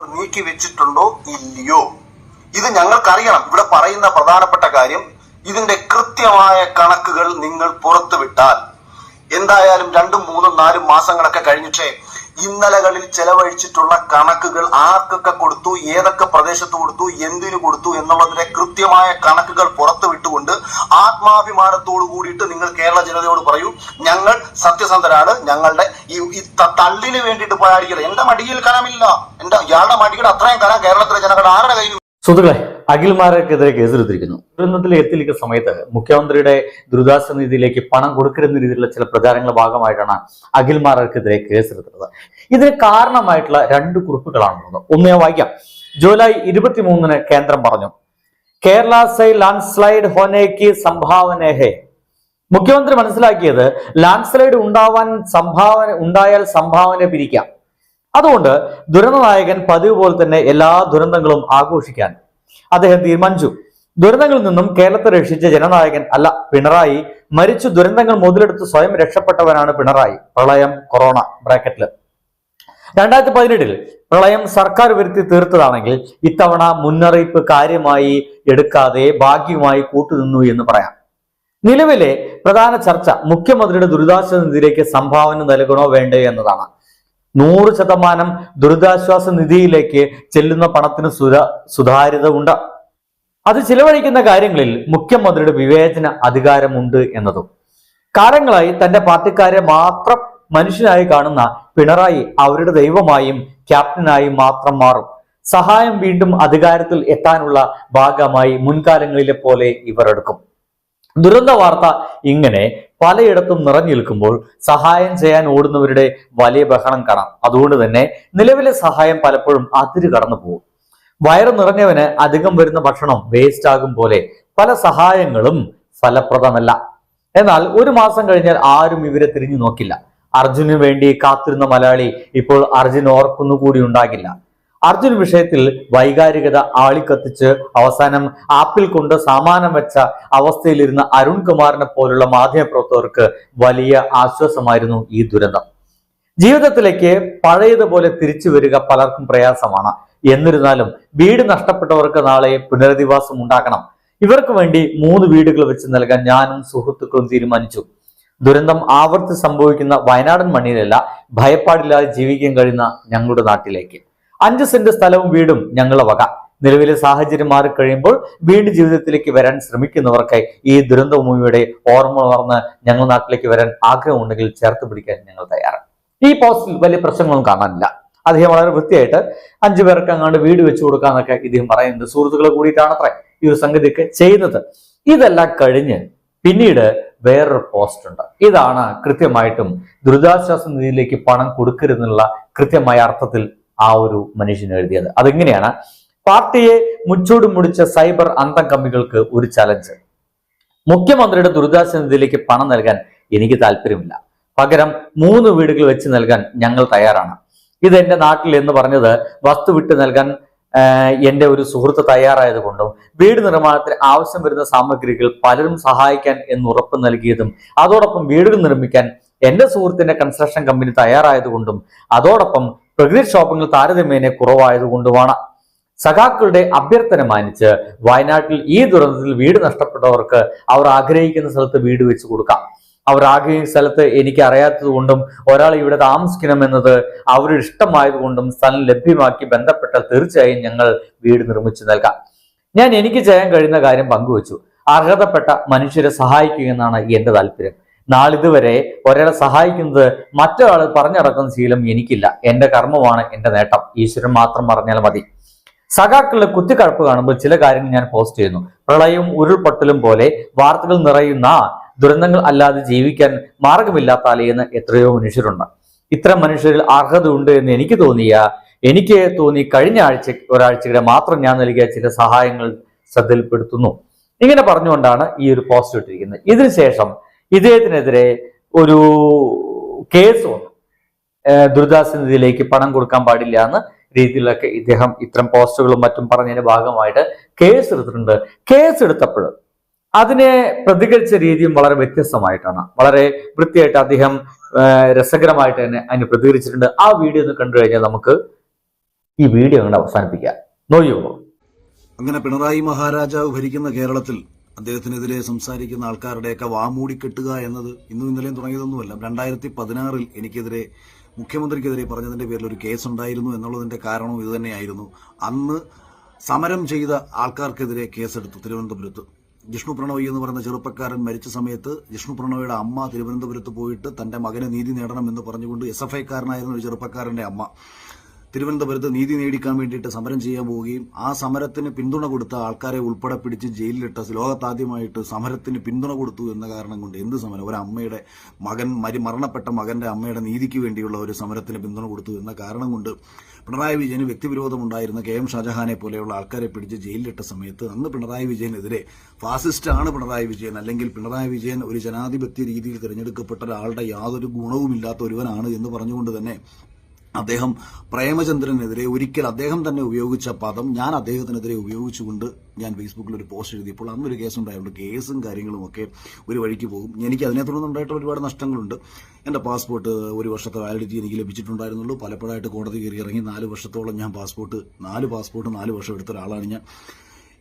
നീക്കി വെച്ചിട്ടുണ്ടോ ഇല്ലയോ? ഇത് ഞങ്ങൾക്കറിയണം. ഇവിടെ പറയുന്ന പ്രധാനപ്പെട്ട കാര്യം ഇതിന്റെ കൃത്യമായ കണക്കുകൾ നിങ്ങൾ പുറത്തുവിട്ടാൽ. എന്തായാലും രണ്ടും മൂന്നും നാലും മാസങ്ങളൊക്കെ കഴിഞ്ഞിട്ടേ ഇന്നലകളിൽ ചെലവഴിച്ചിട്ടുള്ള കണക്കുകൾ ആർക്കൊക്കെ കൊടുത്തു ഏതൊക്കെ പ്രദേശത്ത് കൊടുത്തു എന്തിനു കൊടുത്തു എന്നുള്ളതിന്റെ കൃത്യമായ കണക്കുകൾ പുറത്തുവിട്ടുകൊണ്ട് ആത്മാഭിമാനത്തോടു കൂടിയിട്ട് നിങ്ങൾ കേരള ജനതയോട് പറയൂ ഞങ്ങൾ സത്യസന്ധരാണ് ഞങ്ങളുടെ ഈ തള്ളിന് വേണ്ടിയിട്ട് പോരാടിക്കല എന്റെ മടിയിൽ കനമില്ല. എന്റെ ഇയാളുടെ മടിയുടെ അത്രയും കനം കേരളത്തിലെ ജനങ്ങളുടെ ആരുടെ കയ്യിൽ സുഹൃത്തുക്കളെ അഖിൽമാർക്കെതിരെ കേസെടുത്തിരിക്കുന്നു. ദുരന്തത്തിൽ എത്തിയിരിക്കുന്ന സമയത്ത് മുഖ്യമന്ത്രിയുടെ ദുരിതാശ്വാസ നിധിയിലേക്ക് പണം കൊടുക്കരുന്ന രീതിയിലുള്ള ചില പ്രചാരങ്ങളുടെ ഭാഗമായിട്ടാണ് അഖിൽമാർക്കെതിരെ കേസെടുത്തത് ഇതിന് കാരണമായിട്ടുള്ള രണ്ട് കുറിപ്പുകളാണുള്ളത്. ഒന്ന് ഞാൻ വായിക്കാം. ജൂലൈ ഇരുപത്തിമൂന്നിന് കേന്ദ്രം പറഞ്ഞു കേരള സൈ ലാൻഡ് സ്ലൈഡ് ഹോനേക്ക് സംഭാവന മുഖ്യമന്ത്രി മനസ്സിലാക്കിയത് ലാൻഡ് സ്ലൈഡ് ഉണ്ടാവാൻ സംഭാവന ഉണ്ടായാൽ സംഭാവന പിരിക്കാം. അതുകൊണ്ട് ദുരന്ത നായകൻ പതിവ് പോലെ തന്നെ എല്ലാ ദുരന്തങ്ങളും ആഘോഷിക്കാൻ അദ്ദേഹം തീരുമാനിച്ചു. ദുരന്തങ്ങളിൽ നിന്നും കേരളത്തെ രക്ഷിച്ച ജനനായകൻ അല്ല പിണറായി. മരിച്ചു ദുരന്തങ്ങൾ മുതലെടുത്ത് സ്വയം രക്ഷപ്പെട്ടവനാണ് പിണറായി. പ്രളയം കൊറോണ ബ്രാക്കറ്റിൽ രണ്ടായിരത്തി പതിനെട്ടിൽ പ്രളയം സർക്കാർ വരുത്തി തീർത്തതാണെങ്കിൽ ഇത്തവണ മുന്നറിയിപ്പ് കാര്യമായി എടുക്കാതെ ഭാഗ്യമായി കൂട്ടുനിന്നു എന്ന് പറയാം. നിലവിലെ പ്രധാന ചർച്ച മുഖ്യമന്ത്രിയുടെ ദുരിതാശ്വാസ നിധിയിലേക്ക് സംഭാവന നൽകണോ വേണ്ടേ എന്നതാണ്. നൂറ് ശതമാനം ദുരിതാശ്വാസ നിധിയിലേക്ക് ചെല്ലുന്ന പണത്തിന് സുര സുതാര്യത ഉണ്ട് അത് ചിലവഴിക്കുന്ന കാര്യങ്ങളിൽ മുഖ്യമന്ത്രിയുടെ വിവേചന അധികാരമുണ്ട് എന്നതും. കാലങ്ങളായി തന്റെ പാർട്ടിക്കാരെ മാത്രം മനുഷ്യനായി കാണുന്ന പിണറായി അവരുടെ ദൈവമായും ക്യാപ്റ്റനായും മാത്രം മാറും. സഹായം വീണ്ടും അധികാരത്തിൽ എത്താനുള്ള ഭാഗമായി മുൻകാലങ്ങളിലെ പോലെ ഇവർ എടുക്കും. ദുരന്ത വാർത്ത ഇങ്ങനെ പലയിടത്തും നിറഞ്ഞു നിൽക്കുമ്പോൾ സഹായം ചെയ്യാൻ ഓടുന്നവരുടെ വലിയ ബഹളം കാണാം. അതുകൊണ്ട് തന്നെ നിലവിലെ സഹായം പലപ്പോഴും അതിര് കടന്നു പോകും. വയറ് നിറഞ്ഞവന് അധികം വരുന്ന ഭക്ഷണം വേസ്റ്റ് ആകും പോലെ പല സഹായങ്ങളും ഫലപ്രദമല്ല. എന്നാൽ ഒരു മാസം കഴിഞ്ഞാൽ ആരും ഇവരെ തിരിഞ്ഞു നോക്കില്ല. അർജുനു വേണ്ടി കാത്തിരുന്ന മലയാളി ഇപ്പോൾ അർജുൻ ഓർക്കുന്നു കൂടി ഉണ്ടാകില്ല. അർജുൻ വിഷയത്തിൽ വൈകാരികത ആളിക്കത്തിച്ച് അവസാനം ആപ്പിൽ കൊണ്ട് സാമാനം വെച്ച അവസ്ഥയിലിരുന്ന അരുൺ കുമാറിനെ പോലുള്ള മാധ്യമപ്രവർത്തകർക്ക് വലിയ ആശ്വാസമായിരുന്നു ഈ ദുരന്തം. ജീവിതത്തിലേക്ക് പഴയതുപോലെ തിരിച്ചു വരിക പലർക്കും പ്രയാസമാണ്. എന്നിരുന്നാലും വീട് നഷ്ടപ്പെട്ടവർക്ക് നാളെ പുനരധിവാസം ഉണ്ടാക്കണം ഇവർക്ക് വേണ്ടി മൂന്ന് വീടുകൾ വെച്ച് നൽകാൻ ഞാനും സുഹൃത്തുക്കളും തീരുമാനിച്ചു. ദുരന്തം ആവർത്തി സംഭവിക്കുന്ന വയനാടൻ മണ്ണിലല്ല ഭയപ്പാടില്ലാതെ ജീവിക്കാൻ കഴിയുന്ന ഞങ്ങളുടെ നാട്ടിലേക്ക്. അഞ്ച് സെന്റ് സ്ഥലവും വീടും ഞങ്ങളെ വക. നിലവിലെ സാഹചര്യം മാറിക്കഴിയുമ്പോൾ വീട് ജീവിതത്തിലേക്ക് വരാൻ ശ്രമിക്കുന്നവർക്ക് ഈ ദുരന്തഭൂമിയുടെ ഓർമ്മ വളർന്ന് ഞങ്ങൾ നാട്ടിലേക്ക് വരാൻ ആഗ്രഹമുണ്ടെങ്കിൽ ചേർത്ത് പിടിക്കാൻ ഞങ്ങൾ തയ്യാറാണ്. ഈ പോസ്റ്റിൽ വലിയ പ്രശ്നങ്ങളൊന്നും കാണാനില്ല. അദ്ദേഹം വളരെ വൃത്തിയായിട്ട് അഞ്ചു പേർക്ക് അങ്ങാണ്ട് വീട് വെച്ചു കൊടുക്കാന്നൊക്കെ ഇദ്ദേഹം പറയുന്നത് സുഹൃത്തുക്കളെ കൂടിയിട്ടാണത്രേ ഈ ഒരു സംഗതിയൊക്കെ ചെയ്യുന്നത്. ഇതെല്ലാം കഴിഞ്ഞ് പിന്നീട് വേറൊരു പോസ്റ്റ് ഉണ്ട്. ഇതാണ് കൃത്യമായിട്ടും ദുരിതാശ്വാസ നിധിയിലേക്ക് പണം കൊടുക്കരുതെന്നുള്ള കൃത്യമായ അർത്ഥത്തിൽ ആ ഒരു മനുഷ്യൻ എഴുതിയത്. അതെങ്ങനെയാണ്? പാർട്ടിയെ മുച്ചോട് മുടിച്ച സൈബർ അന്തംകമ്മികൾക്ക് ഒരു ചലഞ്ച് മുഖ്യമന്ത്രിയുടെ ദുരിതാശ്വാസ നിധിയിലേക്ക് പണം നൽകാൻ എനിക്ക് താല്പര്യമില്ല. പകരം മൂന്ന് വീടുകൾ വെച്ച് നൽകാൻ ഞങ്ങൾ തയ്യാറാണ്. ഇത് എന്റെ നാട്ടിൽ എന്ന് പറഞ്ഞത് വസ്തു വിട്ട് നൽകാൻ എന്റെ ഒരു സുഹൃത്ത് തയ്യാറായതുകൊണ്ടും വീട് നിർമ്മാണത്തിന് ആവശ്യം വരുന്ന സാമഗ്രികൾ പലരും സഹായിക്കാൻ എന്ന് ഉറപ്പ് നൽകിയതും അതോടൊപ്പം വീടുകൾ നിർമ്മിക്കാൻ എന്റെ സുഹൃത്തിന്റെ കൺസ്ട്രക്ഷൻ കമ്പനി തയ്യാറായതുകൊണ്ടും അതോടൊപ്പം പ്രകൃതി ഷോപ്പിംഗിൽ താരതമ്യേന കുറവായതുകൊണ്ടുമാണ്. സഖാക്കളുടെ അഭ്യർത്ഥന മാനിച്ച് വയനാട്ടിൽ ഈ ദുരന്തത്തിൽ വീട് നഷ്ടപ്പെട്ടവർക്ക് അവർ ആഗ്രഹിക്കുന്ന സ്ഥലത്ത് വീട് വെച്ച് കൊടുക്കാം. അവർ ആഗ്രഹിക്കുന്ന സ്ഥലത്ത് എനിക്ക് അറിയാത്തത് കൊണ്ടും ഒരാൾ ഇവിടെ താമസിക്കണമെന്നത് അവരുടെ ഇഷ്ടമായതുകൊണ്ടും സ്ഥലം ലഭ്യമാക്കി ബന്ധപ്പെട്ടാൽ തീർച്ചയായും ഞങ്ങൾ വീട് നിർമ്മിച്ചു നൽകാം. ഞാൻ എനിക്ക് ചെയ്യാൻ കഴിയുന്ന കാര്യം പങ്കുവച്ചു. അർഹതപ്പെട്ട മനുഷ്യരെ സഹായിക്കുക എന്നാണ് എന്റെ താല്പര്യം. നാളിതുവരെ ഒരാളെ സഹായിക്കുന്നത് മറ്റൊരാൾ പറഞ്ഞിറക്കുന്ന ശീലം എനിക്കില്ല. എന്റെ കർമ്മമാണ് എന്റെ നേട്ടം. ഈശ്വരൻ മാത്രം പറഞ്ഞാൽ മതി. സഖാക്കളുടെ കുത്തിക്കഴപ്പ് കാണുമ്പോൾ ചില കാര്യങ്ങൾ ഞാൻ പോസ്റ്റ് ചെയ്യുന്നു. പ്രളയവും ഉരുൾപൊട്ടലും പോലെ വാർത്തകൾ നിറയുന്ന ദുരന്തങ്ങൾ അല്ലാതെ ജീവിക്കാൻ മാർഗമില്ലാത്ത അലയുന്ന എത്രയോ മനുഷ്യരുണ്ട്. ഇത്തരം മനുഷ്യരിൽ അർഹത ഉണ്ട് എന്ന് എനിക്ക് തോന്നിയ എനിക്ക് തോന്നി കഴിഞ്ഞ ആഴ്ച ഒരാഴ്ചയുടെ മാത്രം ഞാൻ നൽകിയ ചില സഹായങ്ങൾ ശ്രദ്ധയിൽപ്പെടുത്തുന്നു. ഇങ്ങനെ പറഞ്ഞുകൊണ്ടാണ് ഈ ഒരു പോസ്റ്റ് ഇട്ടിരിക്കുന്നത്. ഇതിനുശേഷം ഇദ്ദേഹത്തിനെതിരെ ഒരു കേസ് വന്നു. ദുരിതാശ്വാസ നിധിയിലേക്ക് പണം കൊടുക്കാൻ പാടില്ല എന്ന രീതിയിലൊക്കെ ഇദ്ദേഹം ഇത്തരം പോസ്റ്റുകളും മറ്റും പറഞ്ഞതിന്റെ ഭാഗമായിട്ട് കേസ് എടുത്തിട്ടുണ്ട്. കേസ് എടുത്തപ്പോൾ അതിനെ പ്രതികരിച്ച രീതിയും വളരെ വ്യത്യസ്തമായിട്ടാണ്. വളരെ വൃത്തിയായിട്ട് അദ്ദേഹം രസകരമായിട്ട് തന്നെ അതിന് പ്രതികരിച്ചിട്ടുണ്ട്. ആ വീഡിയോ ഒന്ന് കണ്ടു കഴിഞ്ഞാൽ നമുക്ക് ഈ വീഡിയോ അങ്ങോട്ട് അവസാനിപ്പിക്കാം. നോക്കിയോളൂ അങ്ങനെ പിണറായി മഹാരാജാവ് ഭരിക്കുന്ന കേരളത്തിൽ അദ്ദേഹത്തിനെതിരെ സംസാരിക്കുന്ന ആൾക്കാരുടെയൊക്കെ വാമൂടി കെട്ടുക എന്നത് ഇന്നും ഇന്നലെയും തുടങ്ങിയതൊന്നുമല്ല. രണ്ടായിരത്തി പതിനാറിൽ എനിക്കെതിരെ മുഖ്യമന്ത്രിക്കെതിരെ പറഞ്ഞതിന്റെ പേരിൽ ഒരു കേസ് ഉണ്ടായിരുന്നു എന്നുള്ളതിന്റെ കാരണവും ഇതുതന്നെയായിരുന്നു അന്ന് സമരം ചെയ്ത ആൾക്കാർക്കെതിരെ കേസെടുത്തു തിരുവനന്തപുരത്ത്. ജിഷ്ണു പ്രണോയി എന്ന് പറയുന്ന ചെറുപ്പക്കാരൻ മരിച്ച സമയത്ത് ജിഷ്ണു പ്രണോയിയുടെ അമ്മ തിരുവനന്തപുരത്ത് പോയിട്ട് തന്റെ മകന് നീതി നേടണം എന്ന് പറഞ്ഞുകൊണ്ട് എസ് എഫ് ഐക്കാരനായിരുന്ന ഒരു ചെറുപ്പക്കാരന്റെ അമ്മ. തിരുവനന്തപുരത്ത് നീതി നേടിക്കാൻ വേണ്ടിയിട്ട് സമരം ചെയ്യാൻ പോവുകയും ആ സമരത്തിന് പിന്തുണ കൊടുത്ത ആൾക്കാരെ ഉൾപ്പെടെ പിടിച്ച് ജയിലിലിട്ട ലോകത്താദ്യമായിട്ട് സമരത്തിന് പിന്തുണ കൊടുത്തു എന്ന കാരണം കൊണ്ട് എന്ത് സമരം? ഒരു അമ്മയുടെ മകൻ മരി മരണപ്പെട്ട മകന്റെ അമ്മയുടെ നീതിക്ക് വേണ്ടിയുള്ള ഒരു സമരത്തിന് പിന്തുണ കൊടുത്തു എന്ന കാരണം കൊണ്ട് പിണറായി വിജയന് വ്യക്തിവിരോധമുണ്ടായിരുന്ന കെ എം ഷാജഹാനെ പോലെയുള്ള ആൾക്കാരെ പിടിച്ച് ജയിലിലിട്ട സമയത്ത് അന്ന് പിണറായി വിജയനെതിരെ ഫാസിസ്റ്റാണ് പിണറായി വിജയൻ. അല്ലെങ്കിൽ പിണറായി വിജയൻ ഒരു ജനാധിപത്യ രീതിയിൽ തിരഞ്ഞെടുക്കപ്പെട്ട ഒരാളുടെ യാതൊരു ഗുണവുമില്ലാത്ത ഒരുവനാണ് എന്ന് പറഞ്ഞുകൊണ്ട് തന്നെ അദ്ദേഹം പ്രേമചന്ദ്രനെതിരെ ഒരിക്കൽ അദ്ദേഹം തന്നെ ഉപയോഗിച്ച പദം ഞാൻ അദ്ദേഹത്തിനെതിരെ ഉപയോഗിച്ചുകൊണ്ട് ഞാൻ ഫേസ്ബുക്കിൽ ഒരു പോസ്റ്റ് എഴുതിയപ്പോൾ അന്നൊരു കേസ് ഉണ്ടായതുകൊണ്ട് കേസും കാര്യങ്ങളും ഒക്കെ ഒരു വഴിക്ക് പോകും. എനിക്ക് അതിനെ തുടർന്ന് ഉണ്ടായിട്ടുള്ള ഒരുപാട് നഷ്ടങ്ങളുണ്ട്. എന്റെ പാസ്പോർട്ട് ഒരു വർഷത്തെ വാലിഡിറ്റി എനിക്ക് ലഭിച്ചിട്ടുണ്ടായിരുന്നുള്ളൂ. പലപ്പോഴായിട്ട് കോടതി കയറി ഇറങ്ങി നാല് വർഷത്തോളം ഞാൻ പാസ്പോർട്ട് നാല് പാസ്പോർട്ട് നാല് വർഷം എടുത്ത ഒരാളാണ് ഞാൻ.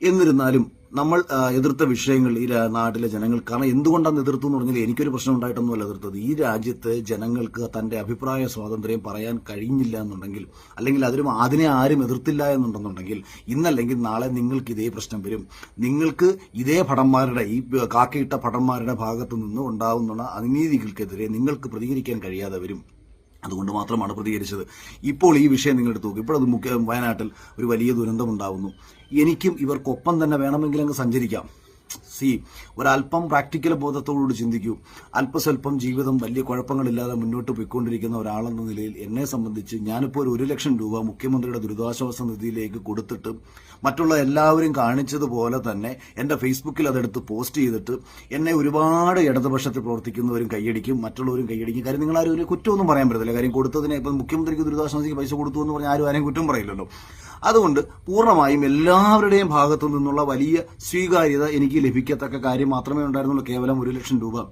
എന്നിരുന്നാലും നമ്മൾ എതിർത്ത വിഷയങ്ങൾ ഈ നാട്ടിലെ ജനങ്ങൾ കാരണം എന്തുകൊണ്ടാണ് എതിർത്തു എന്ന് പറഞ്ഞാൽ എനിക്കൊരു പ്രശ്നം ഉണ്ടായിട്ടൊന്നുമല്ല എതിർത്തത്. ഈ രാജ്യത്ത് ജനങ്ങൾക്ക് തന്റെ അഭിപ്രായ സ്വാതന്ത്ര്യം പറയാൻ കഴിയുന്നില്ല എന്നുണ്ടെങ്കിൽ അല്ലെങ്കിൽ അതിനും അതിനെ ആരും എതിർത്തില്ല എന്നുണ്ടെന്നുണ്ടെങ്കിൽ ഇന്നല്ലെങ്കിൽ നാളെ നിങ്ങൾക്ക് ഇതേ പ്രശ്നം വരും. നിങ്ങൾക്ക് ഇതേ ഭടന്മാരുടെ ഈ കാക്കയിട്ട ഭടന്മാരുടെ ഭാഗത്തു നിന്ന് ഉണ്ടാവുന്ന അനീതികൾക്കെതിരെ നിങ്ങൾക്ക് പ്രതികരിക്കാൻ കഴിയാതെ വരും. അതുകൊണ്ട് മാത്രമാണ് പ്രതികരിച്ചത്. ഇപ്പോൾ ഈ വിഷയം നിങ്ങൾ എടുത്തു നോക്കും. ഇപ്പോൾ അത് മുഖ്യ വയനാട്ടിൽ ഒരു വലിയ ദുരന്തമുണ്ടാകുന്നു എനിക്കും ഇവർക്കൊപ്പം തന്നെ വേണമെങ്കിൽ അങ്ങ് സഞ്ചരിക്കാം. സി ഒരല്പം പ്രാക്ടിക്കൽ ബോധത്തോടുകൂടി ചിന്തിക്കൂ. അല്പസ്വല്പം ജീവിതം വലിയ കുഴപ്പങ്ങളില്ലാതെ മുന്നോട്ട് പോയിക്കൊണ്ടിരിക്കുന്ന ഒരാളെന്ന നിലയിൽ എന്നെ സംബന്ധിച്ച് ഞാനിപ്പോൾ ഒരു ലക്ഷം രൂപ മുഖ്യമന്ത്രിയുടെ ദുരിതാശ്വാസ നിധിയിലേക്ക് കൊടുത്തിട്ട് മറ്റുള്ള എല്ലാവരും കാണിച്ചതുപോലെ തന്നെ എന്റെ ഫേസ്ബുക്കിൽ അതെടുത്ത് പോസ്റ്റ് ചെയ്തിട്ട് എന്നെ ഒരുപാട് ഇടതുപക്ഷത്തിൽ പ്രവർത്തിക്കുന്നവരും കൈയടിക്കും മറ്റുള്ളവരും കൈയടിക്കും. കാര്യം നിങ്ങൾ ആരും ഒരു കുറ്റമൊന്നും പറയാൻ പറ്റത്തില്ല. കാര്യം കൊടുത്തതിനെ ഇപ്പം മുഖ്യമന്ത്രിക്ക് ദുരിതാശ്വാസ പൈസ കൊടുത്തു എന്ന് പറഞ്ഞാൽ ആരും ആരെയും കുറ്റം പറയില്ലല്ലോ. അതുകൊണ്ട് പൂർണമായും എല്ലാവരുടെയും ഭാഗത്തു നിന്നുള്ള വലിയ സ്വീകാര്യത എനിക്ക് ലഭിക്കത്തക്ക കാര്യം മാത്രമേ ഉണ്ടായിരുന്നുള്ളൂ. കേവലം ഒരു ലക്ഷം രൂപ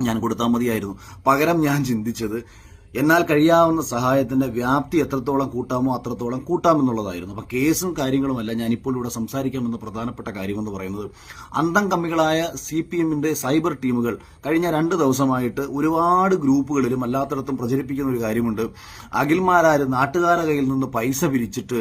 ഞാൻ കൊടുത്താൽ മതിയായിരുന്നു. പകരം ഞാൻ ചിന്തിച്ചത് എന്നാൽ കഴിയാവുന്ന സഹായത്തിന്റെ വ്യാപ്തി എത്രത്തോളം കൂട്ടാമോ അത്രത്തോളം കൂട്ടാമെന്നുള്ളതായിരുന്നു. അപ്പൊ കേസും കാര്യങ്ങളുമല്ല ഞാൻ ഇപ്പോൾ ഇവിടെ സംസാരിക്കാമെന്ന പ്രധാനപ്പെട്ട കാര്യമെന്ന് പറയുന്നത്. അന്തം കമ്മികളായ സി പി എമ്മിന്റെ സൈബർ ടീമുകൾ കഴിഞ്ഞ രണ്ട് ദിവസമായിട്ട് ഒരുപാട് ഗ്രൂപ്പുകളിലും അല്ലാത്തടത്തും പ്രചരിപ്പിക്കുന്ന ഒരു കാര്യമുണ്ട്. അഖിൽമാരാര് നാട്ടുകാരുടെ കയ്യിൽ നിന്ന് പൈസ പിരിച്ചിട്ട്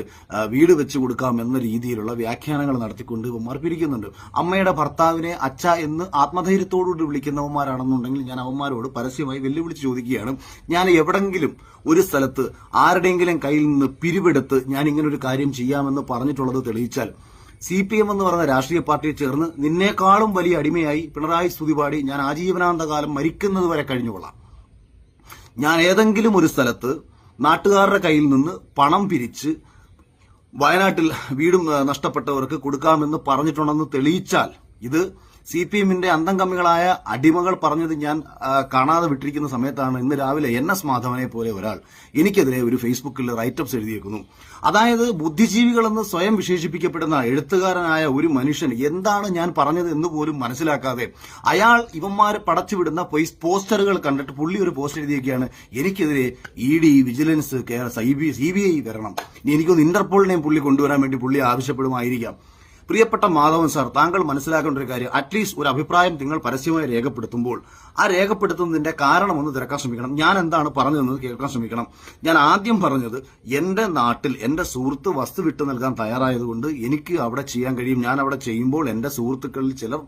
വീട് വെച്ചു കൊടുക്കാം എന്ന രീതിയിലുള്ള വ്യാഖ്യാനങ്ങൾ നടത്തിക്കൊണ്ട് ഇവന്മാർ പിരിക്കുന്നുണ്ട്. അമ്മയുടെ ഭർത്താവിനെ അച്ഛ എന്ന് ആത്മധൈര്യത്തോടുകൂടി വിളിക്കുന്നവന്മാരാണെന്നുണ്ടെങ്കിൽ ഞാൻ അവന്മാരോട് പരസ്യമായി വെല്ലുവിളിച്ച് ചോദിക്കുകയാണ്. ഞാൻ എവിടെങ്കിലും ഒരു സ്ഥലത്ത് ആരുടെയെങ്കിലും കയ്യിൽ നിന്ന് പിരിവെടുത്ത് ഞാൻ ഇങ്ങനെ ഒരു കാര്യം ചെയ്യാമെന്ന് പറഞ്ഞിട്ടുള്ളത് തെളിയിച്ചാൽ സി പി എം എന്ന് പറയുന്ന രാഷ്ട്രീയ പാർട്ടിയെ ചേർന്ന് നിന്നേക്കാളും വലിയ അടിമയായി പിണറായി സ്തുതിപാടി ഞാൻ ആജീവനാന്തകാലം മരിക്കുന്നത് വരെ കഴിഞ്ഞുകൊള്ളാം. ഞാൻ ഏതെങ്കിലും ഒരു സ്ഥലത്ത് നാട്ടുകാരുടെ കയ്യിൽ നിന്ന് പണം പിരിച്ച് വയനാട്ടിൽ വീടും നഷ്ടപ്പെട്ടവർക്ക് കൊടുക്കാമെന്ന് പറഞ്ഞിട്ടുണ്ടെന്ന് തെളിയിച്ചാൽ ഇത് സി പി എമ്മിന്റെ അന്തം കമ്മികളായ അടിമകൾ പറഞ്ഞത് ഞാൻ കാണാതെ വിട്ടിരിക്കുന്ന സമയത്താണ് ഇന്ന് രാവിലെ എൻ എസ് മാധവനെ പോലെ ഒരാൾ എനിക്കെതിരെ ഒരു ഫേസ്ബുക്കിൽ റൈറ്റപ്സ് എഴുതിയേക്കുന്നു. അതായത് ബുദ്ധിജീവികളെന്ന് സ്വയം വിശേഷിപ്പിക്കപ്പെടുന്ന എഴുത്തുകാരനായ ഒരു മനുഷ്യൻ എന്താണ് ഞാൻ പറഞ്ഞത് എന്ന് പോലും മനസ്സിലാക്കാതെ അയാൾ ഇവന്മാരെ പടച്ചുവിടുന്ന പോസ്റ്ററുകൾ കണ്ടിട്ട് പുള്ളി ഒരു പോസ്റ്റ് എഴുതിയൊക്കെയാണ് എനിക്കെതിരെ E D vigilance C B I വരണം. ഇനി എനിക്കൊന്ന് ഇന്റർപോളിനെയും പുള്ളി കൊണ്ടുവരാൻ വേണ്ടി പുള്ളി ആവശ്യപ്പെടുമായിരിക്കാം. പ്രിയപ്പെട്ട മാധവൻ സാർ താങ്കൾ മനസ്സിലാക്കേണ്ട ഒരു കാര്യം. അറ്റ്ലീസ്റ്റ് ഒരു അഭിപ്രായം നിങ്ങൾ പരസ്യമായി രേഖപ്പെടുത്തുമ്പോൾ ആ രേഖപ്പെടുത്തുന്നതിന്റെ കാരണം ഒന്ന് തിരക്കാൻ ശ്രമിക്കണം. ഞാൻ എന്താണ് പറഞ്ഞതെന്ന് കേൾക്കാൻ ശ്രമിക്കണം. ഞാൻ ആദ്യം പറഞ്ഞത് എന്റെ നാട്ടിൽ എന്റെ സുഹൃത്ത് വസ്തു വിട്ടു നൽകാൻ തയ്യാറായതുകൊണ്ട് എനിക്ക് അവിടെ ചെയ്യാൻ കഴിയും. ഞാൻ അവിടെ ചെയ്യുമ്പോൾ എന്റെ സുഹൃത്തുക്കളിൽ ചിലർ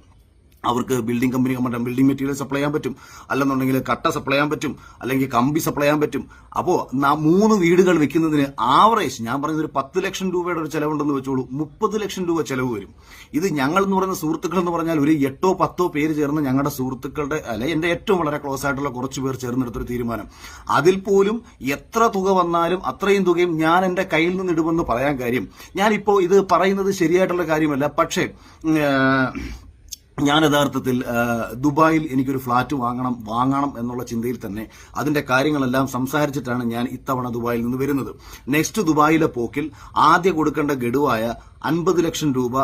അവർക്ക് building company company building material supply ചെയ്യാൻ പറ്റും. അല്ലെന്നുണ്ടെങ്കിൽ കട്ട സപ്ലൈ ചെയ്യാൻ പറ്റും. അല്ലെങ്കിൽ കമ്പി സപ്ലൈ ചെയ്യാൻ പറ്റും. അപ്പോൾ മൂന്ന് വീടുകൾ വെക്കുന്നതിന് ആവറേജ് ഞാൻ പറയുന്നത് ഒരു പത്ത് ലക്ഷം രൂപയുടെ ഒരു ചിലവുണ്ടെന്ന് വെച്ചോളൂ. മുപ്പത് ലക്ഷം രൂപ ചിലവ് വരും. ഇത് ഞങ്ങൾ എന്ന് പറയുന്ന സുഹൃത്തുക്കൾ എന്ന് പറഞ്ഞാൽ ഒരു എട്ടോ പത്തോ പേര് ചേർന്ന് ഞങ്ങളുടെ സുഹൃത്തുക്കളുടെ അല്ലെ എന്റെ ഏറ്റവും വളരെ ക്ലോസ് ആയിട്ടുള്ള കുറച്ച് പേർ ചേർന്നെടുത്തൊരു തീരുമാനം. അതിൽ പോലും എത്ര തുക വന്നാലും അത്രയും തുകയും ഞാൻ എന്റെ കയ്യിൽ നിന്ന് ഇടുമെന്ന് പറയാൻ കാര്യം. ഞാനിപ്പോ ഇത് പറയുന്നത് ശരിയായിട്ടുള്ള കാര്യമല്ല. പക്ഷേ ഞാൻ യഥാർത്ഥത്തിൽ ദുബായിൽ എനിക്കൊരു ഫ്ളാറ്റ് വാങ്ങണം വാങ്ങണം എന്നുള്ള ചിന്തയിൽ തന്നെ അതിന്റെ കാര്യങ്ങളെല്ലാം സംസാരിച്ചിട്ടാണ് ഞാൻ ഇത്തവണ ദുബായിൽ നിന്ന് വരുന്നത്. നെക്സ്റ്റ് ദുബായിലെ പോക്കിൽ ആദ്യ കൊടുക്കേണ്ട ഗഡുവായ അൻപത് ലക്ഷം രൂപ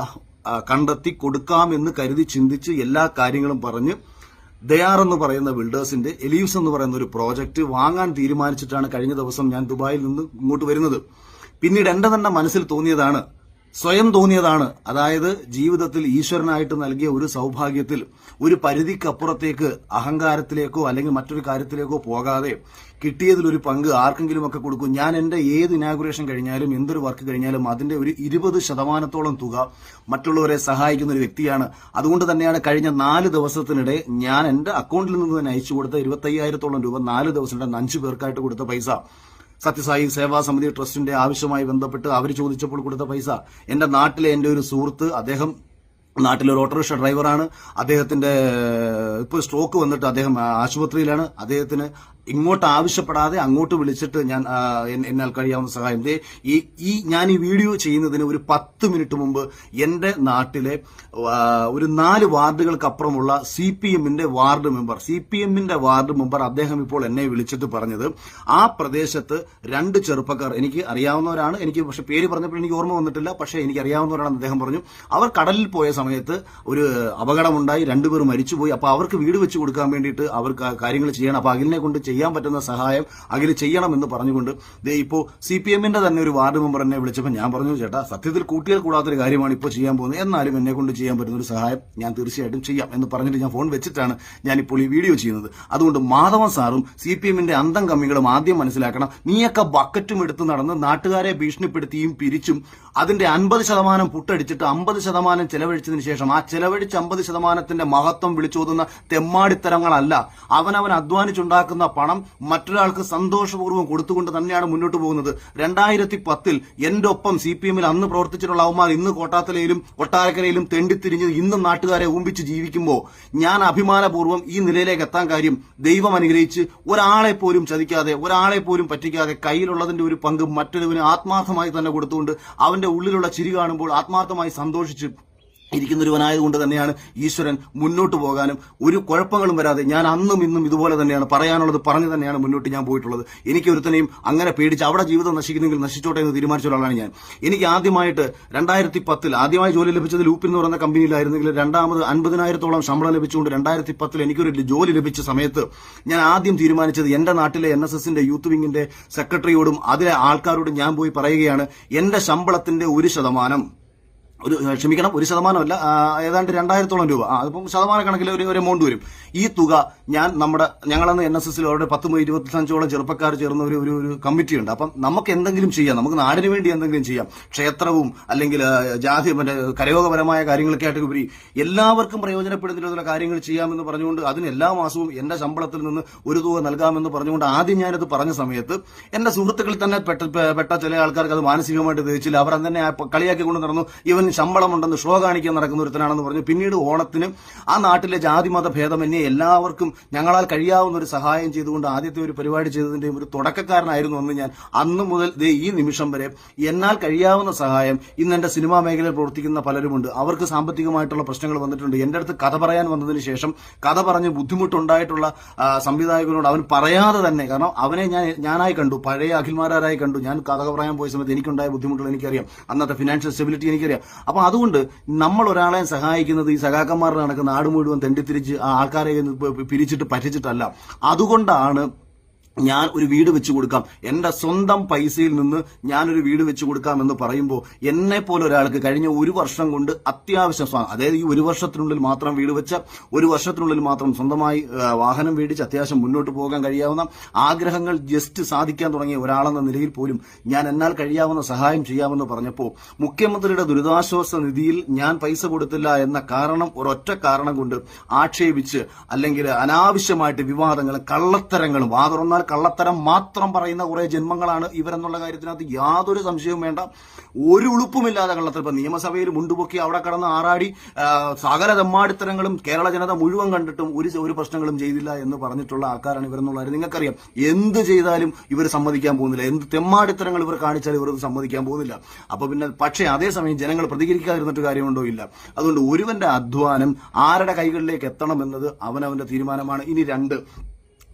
കണ്ടെത്തി കൊടുക്കാമെന്ന് കരുതി ചിന്തിച്ച് എല്ലാ കാര്യങ്ങളും പറഞ്ഞ് ദയാർ എന്ന് പറയുന്ന ബിൽഡേഴ്സിന്റെ എലീവ്സ് എന്ന് പറയുന്ന ഒരു പ്രോജക്റ്റ് വാങ്ങാൻ തീരുമാനിച്ചിട്ടാണ് കഴിഞ്ഞ ദിവസം ഞാൻ ദുബായിൽ നിന്ന് ഇങ്ങോട്ട് വരുന്നത്. പിന്നീട് എന്റെ തന്നെ മനസ്സിൽ തോന്നിയതാണ് സ്വയം തോന്നിയതാണ്. അതായത് ജീവിതത്തിൽ ഈശ്വരനായിട്ട് നൽകിയ ഒരു സൗഭാഗ്യത്തിൽ ഒരു പരിധിക്കപ്പുറത്തേക്ക് അഹങ്കാരത്തിലേക്കോ അല്ലെങ്കിൽ മറ്റൊരു കാര്യത്തിലേക്കോ പോകാതെ കിട്ടിയതിലൊരു പങ്ക് ആർക്കെങ്കിലും ഒക്കെ കൊടുക്കും. ഞാൻ എന്റെ ഏത് ഇനാഗുറേഷൻ കഴിഞ്ഞാലും എന്തൊരു വർക്ക് കഴിഞ്ഞാലും അതിന്റെ ഒരു ഇരുപത് ശതമാനത്തോളം തുക മറ്റുള്ളവരെ സഹായിക്കുന്ന ഒരു വ്യക്തിയാണ്. അതുകൊണ്ട് തന്നെയാണ് കഴിഞ്ഞ നാല് ദിവസത്തിനിടെ ഞാൻ എന്റെ അക്കൗണ്ടിൽ നിന്ന് തന്നെ അയച്ചു കൊടുത്ത ഇരുപത്തയ്യായിരത്തോളം രൂപ നാല് ദിവസത്തിനിടെ അഞ്ച് പേർക്കായിട്ട് കൊടുത്ത പൈസ. സത്യസായി സേവാ സമിതി ട്രസ്റ്റിന്റെ ആവശ്യമായി ബന്ധപ്പെട്ട് അവർ ചോദിച്ചപ്പോൾ കൊടുത്ത പൈസ എന്റെ നാട്ടിലെ എന്റെ ഒരു സുഹൃത്ത് അദ്ദേഹം നാട്ടിലൊരു ഓട്ടോറിക്ഷ ഡ്രൈവറാണ്. അദ്ദേഹത്തിന്റെ ഇപ്പോൾ സ്ട്രോക്ക് വന്നിട്ട് അദ്ദേഹം ആശുപത്രിയിലാണ്. അദ്ദേഹത്തിന് ഇങ്ങോട്ട് ആവശ്യപ്പെടാതെ അങ്ങോട്ട് വിളിച്ചിട്ട് ഞാൻ എന്നാൽ കഴിയാവുന്ന സഹായം. ഈ ഈ ഞാൻ ഈ വീഡിയോ ചെയ്യുന്നതിന് ഒരു പത്ത് മിനിറ്റ് മുമ്പ് എന്റെ നാട്ടിലെ ഒരു നാല് വാർഡുകൾക്കപ്പുറമുള്ള സി പി എമ്മിന്റെ വാർഡ് മെമ്പർ സി പി എമ്മിന്റെ വാർഡ് മെമ്പർ അദ്ദേഹം ഇപ്പോൾ എന്നെ വിളിച്ചിട്ട് പറഞ്ഞത് ആ പ്രദേശത്ത് രണ്ട് ചെറുപ്പക്കാർ എനിക്ക് അറിയാവുന്നവരാണ് എനിക്ക് പക്ഷെ പേര് പറഞ്ഞപ്പോൾ എനിക്ക് ഓർമ്മ വന്നിട്ടില്ല പക്ഷെ എനിക്ക് അറിയാവുന്നവരാണെന്ന് അദ്ദേഹം പറഞ്ഞു. അവർ കടലിൽ പോയ സമയത്ത് ഒരു അപകടമുണ്ടായി രണ്ടുപേർ മരിച്ചുപോയി. അപ്പൊ അവർക്ക് വീട് വെച്ച് കൊടുക്കാൻ വേണ്ടിയിട്ട് അവർക്ക് കാര്യങ്ങൾ ചെയ്യണം. അപ്പൊ അഖിലിനെ കൊണ്ട് ചെയ്യാൻ പറ്റുന്ന സഹായം അഖിൽ ചെയ്യണം എന്ന് പറഞ്ഞുകൊണ്ട് ദേ ഇപ്പോൾ സി പി എമ്മിന്റെ തന്നെ ഒരു വാർഡ് മെമ്പർ എന്നെ വിളിച്ചപ്പോൾ ഞാൻ പറഞ്ഞു ചേട്ടാ സത്യത്തിൽ കൂട്ടിയാൽ കൂടാത്തൊരു കാര്യമാണ് ഇപ്പോൾ ചെയ്യാൻ പോകുന്നത്. എന്നാലും എന്നെ കൊണ്ട് ചെയ്യാൻ പറ്റുന്ന ഒരു സഹായം ഞാൻ തീർച്ചയായിട്ടും ചെയ്യാം. എന്ന് പറഞ്ഞിട്ട് ഞാൻ ഫോൺ വെച്ചിട്ടാണ് ഞാൻ ഇപ്പോൾ ഈ വീഡിയോ ചെയ്യുന്നത്. അതുകൊണ്ട് മാധവൻ സാറും സി പി എമ്മിന്റെ അന്തം കമ്മികളും ആദ്യം മനസ്സിലാക്കണം നീയൊക്കെ ബക്കറ്റും എടുത്ത് നടന്ന് നാട്ടുകാരെ ഭീഷണിപ്പെടുത്തിയും പിരിച്ചും അതിന്റെ അൻപത് ശതമാനം പുട്ടടിച്ചിട്ട് അമ്പത് ശതമാനം ചെലവഴിച്ചതിന് ശേഷം ആ ചെലവഴിച്ച അമ്പത് ശതമാനത്തിന്റെ മഹത്വം വിളിച്ചോതുന്ന തെമ്മാടിത്തരങ്ങളല്ല. അവനവൻ അധ്വാനിച്ചുണ്ടാക്കുന്ന പണം മറ്റൊരാൾക്ക് സന്തോഷപൂർവം കൊടുത്തുകൊണ്ട് തന്നെയാണ് മുന്നോട്ട് പോകുന്നത്. രണ്ടായിരത്തി പത്തിൽ എന്റെ ഒപ്പം സി പി എമ്മിൽ അന്ന് പ്രവർത്തിച്ചിട്ടുള്ള അവന്മാർ ഇന്ന് കോട്ടാത്തലയിലും കൊട്ടാരക്കരയിലും തെണ്ടിത്തിരിഞ്ഞ് ഇന്നും നാട്ടുകാരെ ഊമ്പിച്ച് ജീവിക്കുമ്പോൾ ഞാൻ അഭിമാനപൂർവം ഈ നിലയിലേക്ക് എത്താൻ കാര്യം ദൈവം അനുഗ്രഹിച്ച് ഒരാളെ പോലും ചതിക്കാതെ ഒരാളെ പോലും പറ്റിക്കാതെ കയ്യിലുള്ളതിന്റെ ഒരു പങ്ക് മറ്റൊരുവിന് ആത്മാർത്ഥമായി തന്നെ കൊടുത്തുകൊണ്ട് അവന്റെ ഉള്ളിലുള്ള ചിരി കാണുമ്പോൾ ആത്മാർത്ഥമായി സന്തോഷിച്ച് ഇരിക്കുന്നൊരുവനായതുകൊണ്ട് തന്നെയാണ് ഈശ്വരൻ മുന്നോട്ട് പോകാനും ഒരു കുഴപ്പങ്ങളും വരാതെ ഞാൻ അന്നും ഇന്നും ഇതുപോലെ തന്നെയാണ് പറയാനുള്ളത് പറഞ്ഞു തന്നെയാണ് മുന്നോട്ട് ഞാൻ പോയിട്ടുള്ളത്. എനിക്ക് ഒരുത്തനെയും അങ്ങനെ പേടിച്ച് അവിടെ ജീവിതം നശിക്കുന്നെങ്കിൽ നശിച്ചോട്ടെ എന്ന് തീരുമാനിച്ച ഒരാളാണ് ഞാൻ. എനിക്ക് ആദ്യമായിട്ട് രണ്ടായിരത്തി പത്തിൽ ആദ്യമായി ജോലി ലഭിച്ചത് ലൂപ്പിൽ എന്ന് പറയുന്ന കമ്പനിയിലായിരുന്നെങ്കിൽ രണ്ടാമത് അൻപതിനായിരത്തോളം ശമ്പളം ലഭിച്ചുകൊണ്ട് രണ്ടായിരത്തി പത്തിൽ എനിക്കൊരു ജോലി ലഭിച്ച സമയത്ത് ഞാൻ ആദ്യം തീരുമാനിച്ചത് എന്റെ നാട്ടിലെ എൻ എസ് എസിന്റെ യൂത്ത് വിങ്ങിന്റെ സെക്രട്ടറിയോടും അതിലെ ആൾക്കാരോടും ഞാൻ പോയി പറയുകയാണ് എന്റെ ശമ്പളത്തിന്റെ ഒരു ശതമാനം ഒരു ക്ഷമിക്കണം ഒരു ശതമാനമല്ല ഏതാണ്ട് രണ്ടായിരത്തോളം രൂപ. ആ, അതിപ്പം ശതമാന കണക്കിൽ ഒരു ഒരു എമൗണ്ട് വരും. ഈ തുക ഞാൻ നമ്മുടെ ഞങ്ങളന്ന് എൻ എസ് എസിൽ അവരുടെ പത്ത് ഇരുപത്തഞ്ചോളം ചെറുപ്പക്കാർ ചേർന്ന ഒരു ഒരു കമ്മിറ്റി ഉണ്ട്. അപ്പം നമുക്ക് എന്തെങ്കിലും ചെയ്യാം. നമുക്ക് നാടിന് വേണ്ടി എന്തെങ്കിലും ചെയ്യാം. ക്ഷേത്രവും അല്ലെങ്കിൽ ജാതി മറ്റേ കരയോഗപരമായ കാര്യങ്ങളൊക്കെ ആയിട്ട് ഉപരി എല്ലാവർക്കും പ്രയോജനപ്പെടുന്നതിലുള്ള കാര്യങ്ങൾ ചെയ്യാമെന്ന് പറഞ്ഞുകൊണ്ട് അതിന് എല്ലാ മാസവും എന്റെ ശമ്പളത്തിൽ നിന്ന് ഒരു തുക നൽകാമെന്ന് പറഞ്ഞുകൊണ്ട് ആദ്യം ഞാനത് പറഞ്ഞ സമയത്ത് എന്റെ സുഹൃത്തുക്കളിൽ തന്നെ പെട്ട ചില ആൾക്കാർക്ക് അത് മാനസികമായിട്ട് ദഹിച്ചില്ല. അവർ തന്നെ കളിയാക്കി കൊണ്ട് നടന്നു. ഇവൻ ശമ്പളമുണ്ടെന്ന് ഷോ കാണിക്കാൻ നടക്കുന്ന ഒരുത്തനാണെന്ന് പറഞ്ഞു. പിന്നീട് ഓണത്തിന് ആ നാട്ടിലെ ജാതിമത ഭേദമന്യേ എല്ലാവർക്കും ഞങ്ങളാൽ കഴിയാവുന്ന ഒരു സഹായം ചെയ്തുകൊണ്ട് ആദ്യത്തെ ഒരു പരിപാടി ചെയ്തതിന്റെയും ഒരു തുടക്കക്കാരനായിരുന്നു അന്ന് ഞാൻ അന്ന് മുതൽ ഈ നിമിഷം വരെ എന്നാൽ കഴിയാവുന്ന സഹായം ഇന്ന് എന്റെ സിനിമാ മേഖലയിൽ പ്രവർത്തിക്കുന്ന പലരുമുണ്ട്. അവർക്ക് സാമ്പത്തികമായിട്ടുള്ള പ്രശ്നങ്ങൾ വന്നിട്ടുണ്ട്. എന്റെ അടുത്ത് കഥ പറയാൻ വന്നതിന് ശേഷം കഥ പറഞ്ഞ് ബുദ്ധിമുട്ടുണ്ടായിട്ടുള്ള സംവിധായകനോട് അവൻ പറയാതെ തന്നെ കാരണം അവനെ ഞാൻ ഞാനായി കണ്ടു. പഴയ അഖിൽമാരായി കണ്ടു. ഞാൻ കഥ പറയാൻ പോയ സമയത്ത് എനിക്കുണ്ടായ ബുദ്ധിമുട്ടുകൾ എനിക്കറിയാം. അന്നത്തെ ഫിനാൻഷ്യൽ സ്റ്റെബിലിറ്റി എനിക്കറിയാം. അപ്പൊ അതുകൊണ്ട് നമ്മൾ ഒരാളെ സഹായിക്കുന്നത് ഈ സഖാക്കന്മാരുടെ നടക്കുന്ന നാട് മുഴുവൻ തെണ്ടിത്തിരിച്ച് ആ ആൾക്കാരെ പിരിച്ചിട്ട് പറ്റിച്ചിട്ടല്ല. അതുകൊണ്ടാണ് ഞാൻ ഒരു വീട് വെച്ചു കൊടുക്കാം. എന്റെ സ്വന്തം പൈസയിൽ നിന്ന് ഞാനൊരു വീട് വെച്ചു കൊടുക്കാം എന്ന് പറയുമ്പോൾ എന്നെ പോലെ ഒരാൾക്ക് കഴിഞ്ഞ ഒരു വർഷം കൊണ്ട് അത്യാവശ്യം അതായത് ഈ ഒരു വർഷത്തിനുള്ളിൽ മാത്രം വീട് വെച്ച ഒരു വർഷത്തിനുള്ളിൽ മാത്രം സ്വന്തമായി വാഹനം മേടിച്ച് അത്യാവശ്യം മുന്നോട്ട് പോകാൻ കഴിയാവുന്ന ആഗ്രഹങ്ങൾ ജസ്റ്റ് സാധിക്കാൻ തുടങ്ങിയ ഒരാളെന്ന നിലയിൽ പോലും ഞാൻ എന്നാൽ കഴിയാവുന്ന സഹായം ചെയ്യാമെന്ന് പറഞ്ഞപ്പോൾ മുഖ്യമന്ത്രിയുടെ ദുരിതാശ്വാസ നിധിയിൽ ഞാൻ പൈസ കൊടുത്തില്ല എന്ന കാരണം ഒരൊറ്റ കാരണം കൊണ്ട് ആക്ഷേപിച്ച് അല്ലെങ്കിൽ അനാവശ്യമായിട്ട് വിവാദങ്ങളും കള്ളത്തരങ്ങളും വാ കള്ളത്തരം മാത്രം പറയുന്ന കുറേ ജന്മങ്ങളാണ് ഇവരെന്നുള്ള കാര്യത്തിനകത്ത് യാതൊരു സംശയവും വേണ്ട. ഒരു ഉളുപ്പുമില്ലാതെ കള്ളത്തരം. ഇപ്പൊ നിയമസഭയിൽ മുണ്ടുപൊക്കി അവിടെ കടന്ന് ആറാടി സകല തെമ്മാടിത്തരങ്ങളും കേരള ജനത മുഴുവൻ കണ്ടിട്ടും ഒരു ഒരു പ്രശ്നങ്ങളും ചെയ്തില്ല എന്ന് പറഞ്ഞിട്ടുള്ള ആൾക്കാരാണ് ഇവരെന്നുള്ള കാര്യം. നിങ്ങൾക്കറിയാം എന്ത് ചെയ്താലും ഇവർ സമ്മതിക്കാൻ പോകുന്നില്ല. എന്ത് തെമ്മാടിത്തരങ്ങൾ ഇവർ കാണിച്ചാൽ ഇവർ സമ്മതിക്കാൻ പോകുന്നില്ല. അപ്പോൾ പിന്നെ പക്ഷേ അതേസമയം ജനങ്ങൾ പ്രതികരിക്കാതിരുന്നിട്ട് കാര്യമുണ്ടോ ഇല്ല. അതുകൊണ്ട് ഒരുവന്റെ അധ്വാനം ആരുടെ കൈകളിലേക്ക് എത്തണം എന്നത് അവനവന്റെ തീരുമാനമാണ്. ഇനി രണ്ട്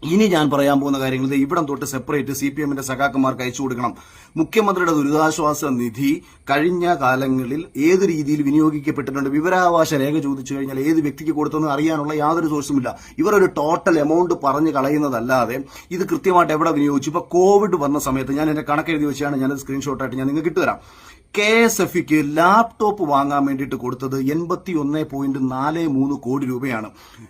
ഇനി ഞാൻ പറയാൻ പോകുന്ന കാര്യങ്ങൾ ഇവിടം തൊട്ട് സെപ്പറേറ്റ് സി പി എമ്മിന്റെ സഖാക്കന്മാർക്ക് അയച്ചു കൊടുക്കണം. മുഖ്യമന്ത്രിയുടെ ദുരിതാശ്വാസ നിധി കഴിഞ്ഞ കാലങ്ങളിൽ ഏത് രീതിയിൽ വിനിയോഗിക്കപ്പെട്ടിട്ടുണ്ട്? വിവരാവകാശ രേഖ ചോദിച്ചു കഴിഞ്ഞാൽ ഏത് വ്യക്തിക്ക് കൊടുത്തെന്ന് അറിയാനുള്ള യാതൊരു സോഴ്സുമില്ല ഇവർ ഒരു ടോട്ടൽ എമൗണ്ട് പറഞ്ഞു കളയുന്നതല്ലാതെ ഇത് കൃത്യമായിട്ട് എവിടെ വിനിയോഗിച്ചു? ഇപ്പൊ കോവിഡ് വന്ന സമയത്ത് ഞാൻ എന്റെ കണക്ക് എഴുതി വെച്ചാണ് ഞാൻ സ്ക്രീൻഷോട്ടായിട്ട് ഞാൻ നിങ്ങൾക്ക് ഇട്ടുതരാം കെ എസ് എഫിക്ക് ലാപ്ടോപ്പ് വാങ്ങാൻ വേണ്ടിയിട്ട് കൊടുത്തത് എൺപത്തി ഒന്ന് പോയിന്റ് നാല് മൂന്ന് കോടി രൂപയാണ്.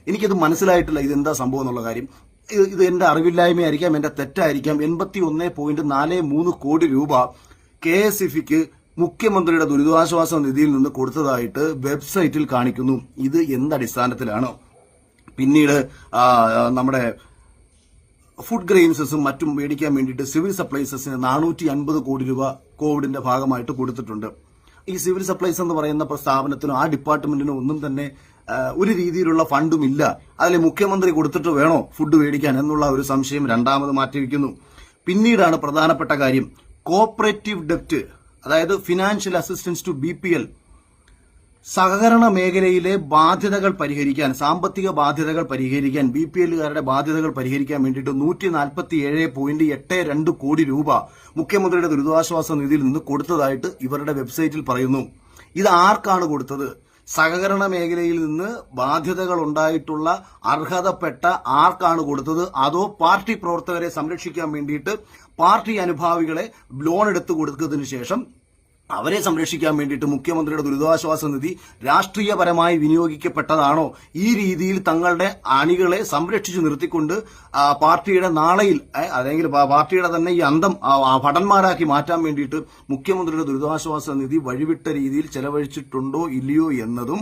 എനിക്കത് മനസ്സിലായിട്ടില്ല ഇത് എന്താ സംഭവം എന്നുള്ള കാര്യം. ഇത് എന്റെ അറിവില്ലായ്മയായിരിക്കാം എന്റെ തെറ്റായിരിക്കാം. എൺപത്തി ഒന്ന് പോയിന്റ് നാല് മൂന്ന് കോടി രൂപ കെ എസ് എഫിക്ക് മുഖ്യമന്ത്രിയുടെ ദുരിതാശ്വാസ നിധിയിൽ നിന്ന് കൊടുത്തതായിട്ട് വെബ്സൈറ്റിൽ കാണിക്കുന്നു. ഇത് എന്തടിസ്ഥാനത്തിലാണ് പിന്നീട് നമ്മുടെ ഫുഡ് ഗ്രെയിൻസും മറ്റും മേടിക്കാൻ വേണ്ടിയിട്ട് സിവിൽ സപ്ലൈസസിന് നാനൂറ്റി അൻപത് കോടി രൂപ കോവിഡിന്റെ ഭാഗമായിട്ട് കൊടുത്തിട്ടുണ്ട്. ഈ സിവിൽ സപ്ലൈസ് എന്ന് പറയുന്ന സ്ഥാപനത്തിനും ആ ഡിപ്പാർട്ട്മെന്റിനോ ഒന്നും തന്നെ ഒരു രീതിയിലുള്ള ഫണ്ടും ഇല്ല. അതിൽ മുഖ്യമന്ത്രി കൊടുത്തിട്ട് വേണോ ഫുഡ് മേടിക്കാൻ എന്നുള്ള ഒരു സംശയം രണ്ടാമത് മാറ്റിവെക്കുന്നു. പിന്നീടാണ് പ്രധാനപ്പെട്ട കാര്യം. കോപ്പറേറ്റീവ് ഡെപ്റ്റ് അതായത് financial assistance to B P L സഹകരണ മേഖലയിലെ ബാധ്യതകൾ പരിഹരിക്കാൻ സാമ്പത്തിക ബാധ്യതകൾ പരിഹരിക്കാൻ ബി പി എല്ലുകാരുടെ ബാധ്യതകൾ പരിഹരിക്കാൻ വേണ്ടിയിട്ട് നൂറ്റി നാൽപ്പത്തി ഏഴ് പോയിന്റ് എട്ട് രണ്ട് കോടി രൂപ മുഖ്യമന്ത്രിയുടെ ദുരിതാശ്വാസ നിധിയിൽ നിന്ന് കൊടുത്തതായിട്ട് ഇവരുടെ വെബ്സൈറ്റിൽ പറയുന്നു. ഇത് ആർക്കാണ് കൊടുത്തത്? സഹകരണ മേഖലയിൽ നിന്ന് ബാധ്യതകൾ ഉണ്ടായിട്ടുള്ള അർഹതപ്പെട്ട ആർക്കാണ് കൊടുത്തത്? അതോ പാർട്ടി പ്രവർത്തകരെ സംരക്ഷിക്കാൻ വേണ്ടിയിട്ട് പാർട്ടി അനുഭാവികളെ ലോൺ എടുത്തു കൊടുത്തതിനു ശേഷം അവരെ സംരക്ഷിക്കാൻ വേണ്ടിയിട്ട് മുഖ്യമന്ത്രിയുടെ ദുരിതാശ്വാസ നിധി രാഷ്ട്രീയപരമായി വിനിയോഗിക്കപ്പെട്ടതാണോ? ഈ രീതിയിൽ തങ്ങളുടെ അണികളെ സംരക്ഷിച്ചു നിർത്തിക്കൊണ്ട് പാർട്ടിയുടെ നാളെയിൽ അല്ലെങ്കിൽ പാർട്ടിയുടെ തന്നെ ഈ അന്തം ഭടന്മാരാക്കി മാറ്റാൻ വേണ്ടിയിട്ട് മുഖ്യമന്ത്രിയുടെ ദുരിതാശ്വാസ നിധി വഴിവിട്ട രീതിയിൽ ചെലവഴിച്ചിട്ടുണ്ടോ ഇല്ലയോ എന്നതും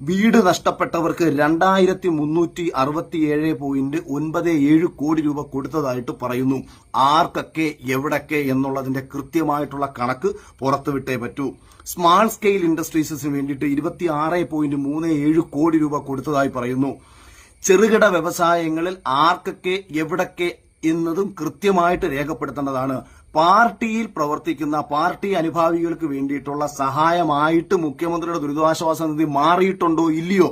വീട് നഷ്ടപ്പെട്ടവർക്ക് രണ്ടായിരത്തി മുന്നൂറ്റി അറുപത്തി ഏഴ് പോയിന്റ് ഒൻപത് ഏഴ് കോടി രൂപ കൊടുത്തതായിട്ട് പറയുന്നു. ആർക്കൊക്കെ എവിടൊക്കെ എന്നുള്ളതിന്റെ കൃത്യമായിട്ടുള്ള കണക്ക് പുറത്തുവിട്ടേ പറ്റൂ. സ്മാൾ സ്കെയിൽ ഇൻഡസ്ട്രീസിന് വേണ്ടിയിട്ട് ഇരുപത്തി ആറ് പോയിന്റ് മൂന്ന് ഏഴ് കോടി രൂപ കൊടുത്തതായി പറയുന്നു. ചെറുകിട വ്യവസായങ്ങളിൽ ആർക്കൊക്കെ എവിടൊക്കെ എന്നതും കൃത്യമായിട്ട് രേഖപ്പെടുത്തേണ്ടതാണ്. പാർട്ടിയിൽ പ്രവർത്തിക്കുന്ന പാർട്ടി അനുഭാവികൾക്ക് വേണ്ടിയിട്ടുള്ള സഹായമായിട്ട് മുഖ്യമന്ത്രിയുടെ ദുരിതാശ്വാസ നിധി മാറിയിട്ടുണ്ടോ ഇല്ലയോ?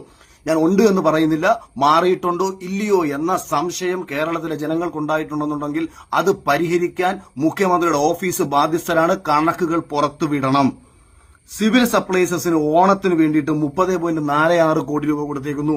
ഞാൻ ഉണ്ട് എന്ന് പറയുന്നില്ല. മാറിയിട്ടുണ്ടോ ഇല്ലയോ എന്ന സംശയം കേരളത്തിലെ ജനങ്ങൾക്കുണ്ടായിട്ടുണ്ടെന്നുണ്ടെങ്കിൽ അത് പരിഹരിക്കാൻ മുഖ്യമന്ത്രിയുടെ ഓഫീസ് ബാധ്യസ്ഥരാണ്. കണക്കുകൾ പുറത്തുവിടണം. സിവിൽ സപ്ലൈസസിന് ഓണത്തിന് വേണ്ടിയിട്ട് മുപ്പത് പോയിന്റ് നാല് ആറ് കോടി രൂപ കൊടുത്തേക്കുന്നു.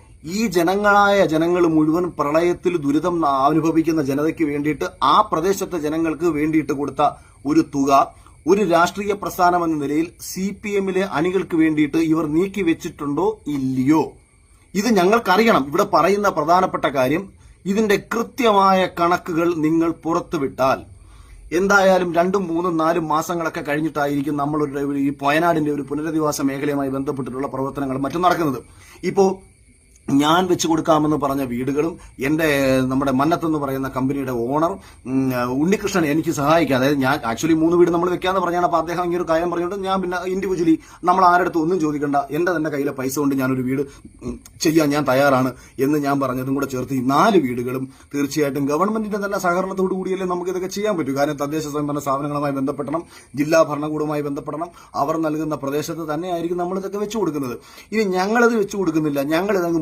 ഈ ജനങ്ങളായ ജനങ്ങൾ മുഴുവൻ പ്രളയത്തിൽ ദുരിതം അനുഭവിക്കുന്ന ജനതയ്ക്ക് വേണ്ടിയിട്ട് ആ പ്രദേശത്തെ ജനങ്ങൾക്ക് വേണ്ടിയിട്ട് കൊടുത്ത ഒരു തുക ഒരു രാഷ്ട്രീയ പ്രസ്ഥാനം എന്ന നിലയിൽ സി പി എമ്മിലെ അണികൾക്ക് വേണ്ടിയിട്ട് ഇവർ നീക്കി വെച്ചിട്ടുണ്ടോ ഇല്ലയോ? ഇത് ഞങ്ങൾക്കറിയണം. ഇവിടെ പറയുന്ന പ്രധാനപ്പെട്ട കാര്യം ഇതിന്റെ കൃത്യമായ കണക്കുകൾ നിങ്ങൾ പുറത്തുവിട്ടാൽ. എന്തായാലും രണ്ടും മൂന്നും നാലും മാസങ്ങളൊക്കെ കഴിഞ്ഞിട്ടായിരിക്കും നമ്മളൊരു ഈ വയനാടിന്റെ ഒരു പുനരധിവാസ മേഖലയുമായി ബന്ധപ്പെട്ടിട്ടുള്ള പ്രവർത്തനങ്ങൾ മറ്റും നടക്കുന്നത്. ഇപ്പോ ഞാൻ വെച്ചു കൊടുക്കാമെന്ന് പറഞ്ഞ വീടുകളും എന്റെ നമ്മുടെ മന്നത്ത് എന്ന് പറയുന്ന കമ്പനിയുടെ ഓണർ ഉണ്ണികൃഷ്ണൻ എനിക്ക് സഹായിക്കുക അതായത് ഞാൻ ആക്ച്വലി മൂന്ന് വീട് നമ്മൾ വെക്കാന്ന് പറഞ്ഞാണ് അപ്പോൾ അദ്ദേഹം ഇങ്ങനെ ഒരു കാര്യം പറഞ്ഞുകൊണ്ട് ഞാൻ പിന്നെ ഇൻഡിവിജ്വലി നമ്മൾ ആരുടെ ഒന്നും ചോദിക്കണ്ട. എന്റെ തന്നെ കയ്യിലെ പൈസ കൊണ്ട് ഞാനൊരു വീട് ചെയ്യാൻ ഞാൻ തയ്യാറാണ് എന്ന് ഞാൻ പറഞ്ഞതും കൂടെ ചേർത്ത് ഈ നാല് വീടുകളും തീർച്ചയായിട്ടും ഗവൺമെന്റിന്റെ തന്നെ സഹകരണത്തോടു കൂടിയല്ലേ നമുക്ക് ഇതൊക്കെ ചെയ്യാൻ പറ്റൂ. കാരണം തദ്ദേശ സ്വയംഭരണ സ്ഥാപനങ്ങളുമായി ബന്ധപ്പെടണം ജില്ലാ ഭരണകൂടവുമായി ബന്ധപ്പെടണം അവർ നൽകുന്ന പ്രദേശത്ത് തന്നെയായിരിക്കും നമ്മൾ ഇതൊക്കെ വെച്ചു കൊടുക്കുന്നത്. ഇനി ഞങ്ങളിത് വെച്ചു കൊടുക്കുന്നില്ല. ഞങ്ങൾ ഇതങ്ങ്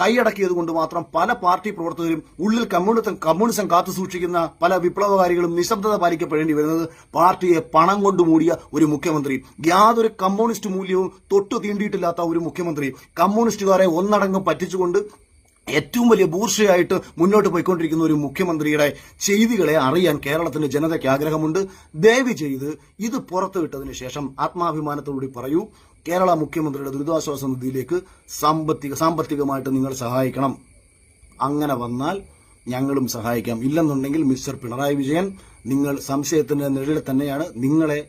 കൈയടക്കിയത് കൊണ്ട് മാത്രം പല പാർട്ടി പ്രവർത്തകരും ഉള്ളിൽ കമ്മ്യൂണിസം കമ്മ്യൂണിസം കാത്തു സൂക്ഷിക്കുന്ന പല വിപ്ലവകാരികളും നിശബ്ദത പാലിക്കപ്പെടേണ്ടി വരുന്നത് പാർട്ടിയെ പണം കൊണ്ട് മൂടിയ ഒരു മുഖ്യമന്ത്രി. യാതൊരു കമ്മ്യൂണിസ്റ്റ് മൂല്യവും തൊട്ടു തീണ്ടിയിട്ടില്ലാത്ത ഒരു മുഖ്യമന്ത്രി. കമ്മ്യൂണിസ്റ്റുകാരെ ഒന്നടങ്കം പറ്റിച്ചുകൊണ്ട് ഏറ്റവും വലിയ ബൂർഷയായിട്ട് മുന്നോട്ട് പോയിക്കൊണ്ടിരിക്കുന്ന ഒരു മുഖ്യമന്ത്രിയുടെ ചെയ്തികളെ അറിയാൻ കേരളത്തിന്റെ ജനതയ്ക്ക് ആഗ്രഹമുണ്ട്. ദയവ് ചെയ്ത് ഇത് പുറത്തുവിട്ടതിന് ശേഷം ആത്മാഭിമാനത്തോടുകൂടി പറയൂ. കേരള മുഖ്യമന്ത്രിയുടെ ദുരിതാശ്വാസ നിധിയിലേക്ക് സാമ്പത്തിക സാമ്പത്തികമായിട്ട് നിങ്ങൾ സഹായിക്കണം. അങ്ങനെ വന്നാൽ ഞങ്ങളും സഹായിക്കാം. ഇല്ലെന്നുണ്ടെങ്കിൽ മിസ്റ്റർ പിണറായി വിജയൻ നിങ്ങൾ സംശയത്തിന്റെ നിഴലിൽ തന്നെയാണ് നിങ്ങളെ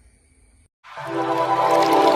Thank you.